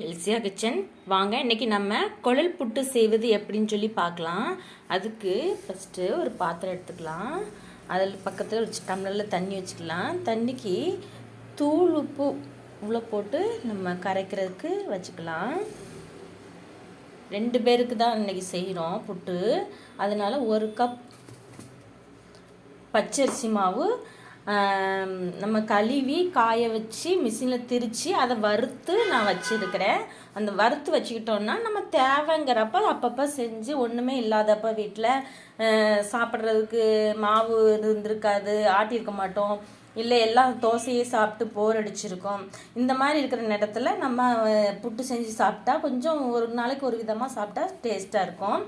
வெல்சியா kitchen வாங்க இன்னைக்கு நம்ம குழல் புட்டு செய்வது எப்படின்னு சொல்லி பார்க்கலாம். அதுக்கு ஃபஸ்ட்டு ஒரு பாத்திரம் எடுத்துக்கலாம். அதில் பக்கத்தில் ஒரு டம்ளரில் தண்ணி வச்சுக்கலாம். தண்ணிக்கு தூள் உப்பு உள்ள போட்டு நம்ம கரைக்கிறதுக்கு வச்சுக்கலாம். ரெண்டு பேருக்கு தான் இன்னைக்கு செய்கிறோம் புட்டு. அதனால் ஒரு கப் பச்சரிசி மாவு நம்ம கழுவி காய வச்சு மிஷினில் திரித்து அதை வறுத்து நான் வச்சுருக்கிறேன். அந்த வறுத்து வச்சுக்கிட்டோன்னா நம்ம தேவைங்கிறப்ப அப்பப்போ செஞ்சு ஒன்றுமே இல்லாதப்ப வீட்டில் சாப்பிட்றதுக்கு மாவு இருந்திருக்காது ஆட்டியிருக்க மாட்டோம். இல்லை எல்லாம் தோசையே சாப்பிட்டு போர் அடிச்சிருக்கோம். இந்த மாதிரி இருக்கிற நேரத்தில் நம்ம புட்டு செஞ்சு சாப்பிட்டா கொஞ்சம் ஒரு நாளைக்கு ஒரு விதமாக சாப்பிட்டா டேஸ்ட்டாக இருக்கும்.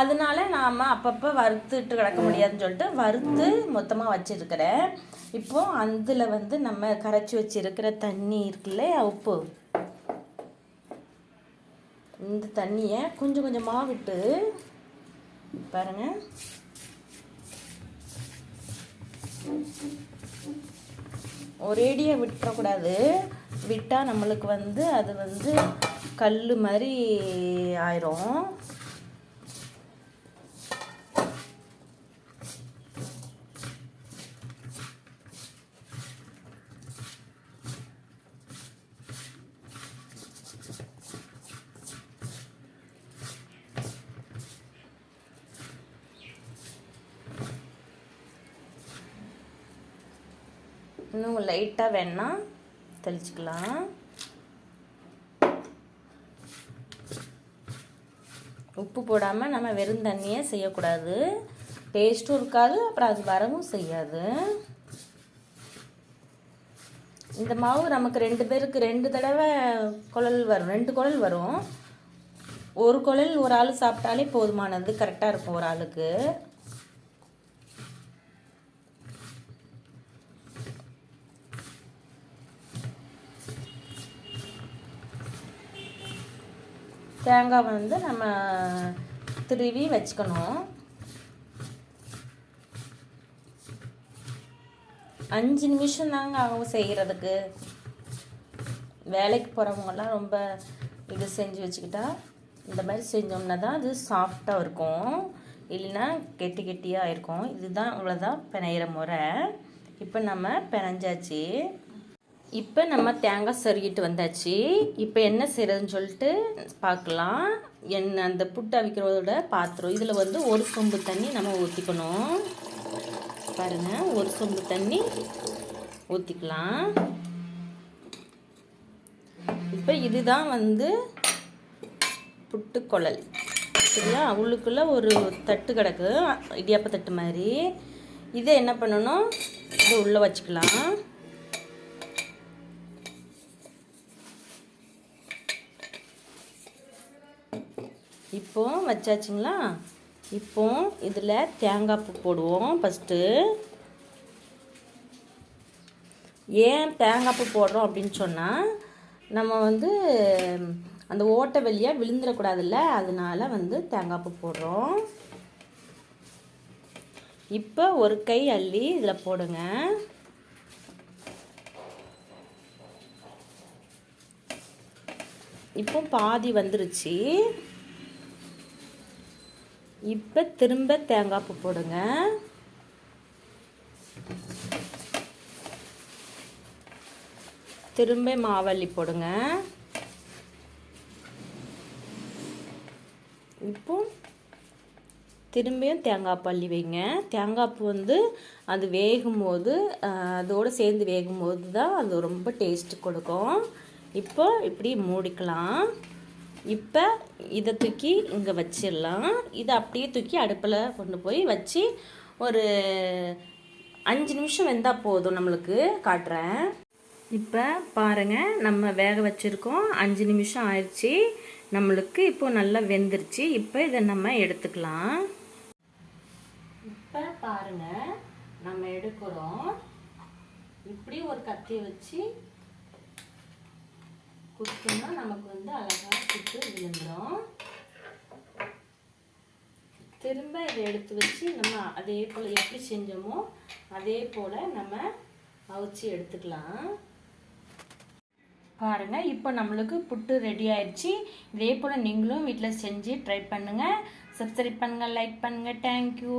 அதனால நாம் அப்பப்போ வறுத்துட்டு கிடக்க முடியாதுன்னு சொல்லிட்டு வறுத்து மொத்தமாக வச்சுருக்கிறேன். இப்போ அதில் வந்து நம்ம கரைச்சி வச்சுருக்கிற தண்ணி இருக்குல்ல உப்பு? இந்த தண்ணியை கொஞ்சம் கொஞ்சமாக விட்டு பாருங்கள் ஒரேடியாக விட்டுறக்கூடாது. விட்டால் நம்மளுக்கு வந்து அது வந்து கல் மாதிரி ஆயிரும். இன்னும் லைட்டாக வேணா தெளிச்சுக்கலாம். உப்பு போடாமல் நம்ம வெறும் தண்ணியே செய்யக்கூடாது. டேஸ்ட்டும் இருக்காது அப்புறம் அது வரவும் செய்யாது. இந்த மாவு நமக்கு ரெண்டு பேருக்கு ரெண்டு தடவை குழல் வரும் ரெண்டு குழல் வரும். ஒரு குழல் ஒரு ஆள் சாப்பிட்டாலே போதுமானது கரெக்டாக இருக்கும் ஒரு ஆளுக்கு. தேங்காய் வந்து நம்ம திருவி வச்சுக்கணும். அஞ்சு நிமிஷம் தாங்க ஆகும் செய்கிறதுக்கு வேலைக்கு போகிறவங்கெல்லாம் ரொம்ப இது செஞ்சு வச்சுக்கிட்டா இந்த மாதிரி செஞ்சோம்னா தான் அது சாஃப்டாக இருக்கும். இல்லைன்னா கெட்டி கெட்டியாக இருக்கும் இதுதான் இவ்வளோதான் பிணையிற முறை. இப்போ நம்ம பிணைஞ்சாச்சு. இப்போ நம்ம தேங்காய் சருகிட்டு வந்தாச்சு. இப்போ என்ன செய்கிறதுன்னு சொல்லிட்டு பார்க்கலாம் என்ன அந்த புட்டு அவிக்கிறதோட பாத்திரம். இதில் வந்து ஒரு சொம்பு தண்ணி நம்ம ஊற்றிக்கணும் பாருங்கள் ஒரு சொம்பு தண்ணி ஊற்றிக்கலாம் இப்போ இதுதான் வந்து புட்டுக்குழல் சரியா? அவளுக்குள்ளே ஒரு தட்டு கிடக்கு இடியாப்ப தட்டு மாதிரி. இதை என்ன பண்ணணும்? இதை உள்ளே வச்சுக்கலாம். இப்போ வச்சாச்சுங்களா? இப்போ இதில் தேங்காய் பூ போடுவோம் ஃபஸ்ட்டு. ஏன் தேங்காய் பூ போடுறோம் அப்படின்னு சொன்னால் நம்ம வந்து அந்த ஓட்டை வெளியாக விழுந்துடக்கூடாதுல்ல அதனால வந்து தேங்காய் பூ போடுறோம். இப்போ ஒரு கை அள்ளி இதில் போடுங்க. இப்போ பாதி வந்துருச்சு. இப்போ திரும்ப தேங்காய் பூ போடுங்க. திரும்ப மாவள்ளி போடுங்க. இப்போ திரும்பியும் தேங்காய் பள்ளி வைங்க. தேங்காய் பூ வந்து அது வேகும்போது ஆஹ், அதோடு சேர்ந்து வேகும்போது தான் அது ரொம்ப டேஸ்ட் கொடுக்கும். இப்போ இப்படி மூடிக்கலாம். இப்போ இதை தூக்கி இங்கே வச்சிடலாம். இதை அப்படியே தூக்கி அடுப்பில் கொண்டு போய் வச்சு ஒரு அஞ்சு நிமிஷம் வெந்தால் போதும் நம்மளுக்கு. காட்டுறேன். இப்போ பாருங்கள் நம்ம வேக வச்சுருக்கோம். அஞ்சு நிமிஷம் ஆயிடுச்சு. நம்மளுக்கு இப்போ நல்லா வெந்துருச்சு. இப்போ இதை நம்ம எடுத்துக்கலாம். இப்போ பாருங்க நம்ம எடுக்கிறோம். இப்படி ஒரு கத்தியை வச்சு குத்துனா நமக்கு வந்து அழகாக குத்து விழுந்துடும் திரும்ப இதை எடுத்து வச்சு நம்ம அதே போல் எப்படி செஞ்சோமோ அதே போல் நம்ம அவிச்சு எடுத்துக்கலாம். பாருங்கள் இப்போ நம்மளுக்கு புட்டு ரெடி ஆயிடுச்சு இதே போல் நீங்களும் வீட்டில் செஞ்சு ட்ரை பண்ணுங்கள் சப்ஸ்கிரைப் பண்ணுங்கள் லைக் பண்ணுங்கள் தேங்க்யூ